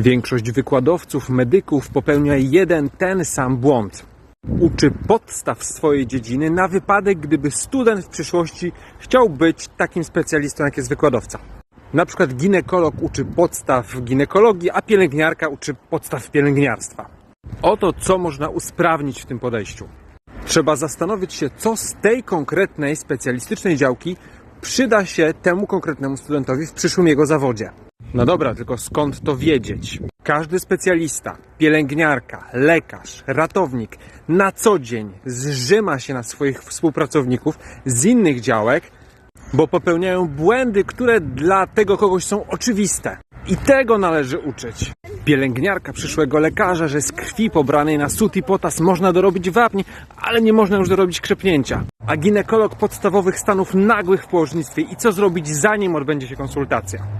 Większość wykładowców, medyków popełnia jeden ten sam błąd. Uczy podstaw swojej dziedziny na wypadek, gdyby student w przyszłości chciał być takim specjalistą, jak jest wykładowca. Na przykład ginekolog uczy podstaw ginekologii, a pielęgniarka uczy podstaw pielęgniarstwa. Oto co można usprawnić w tym podejściu. Trzeba zastanowić się, co z tej konkretnej specjalistycznej działki przyda się temu konkretnemu studentowi w przyszłym jego zawodzie. No dobra, tylko skąd to wiedzieć? Każdy specjalista, pielęgniarka, lekarz, ratownik na co dzień zrzyma się na swoich współpracowników z innych działek, bo popełniają błędy, które dla tego kogoś są oczywiste. I tego należy uczyć. Pielęgniarka przyszłego lekarza, że z krwi pobranej na sód i potas można dorobić wapni, ale nie można już dorobić krzepnięcia. A ginekolog podstawowych stanów nagłych w położnictwie i co zrobić zanim odbędzie się konsultacja.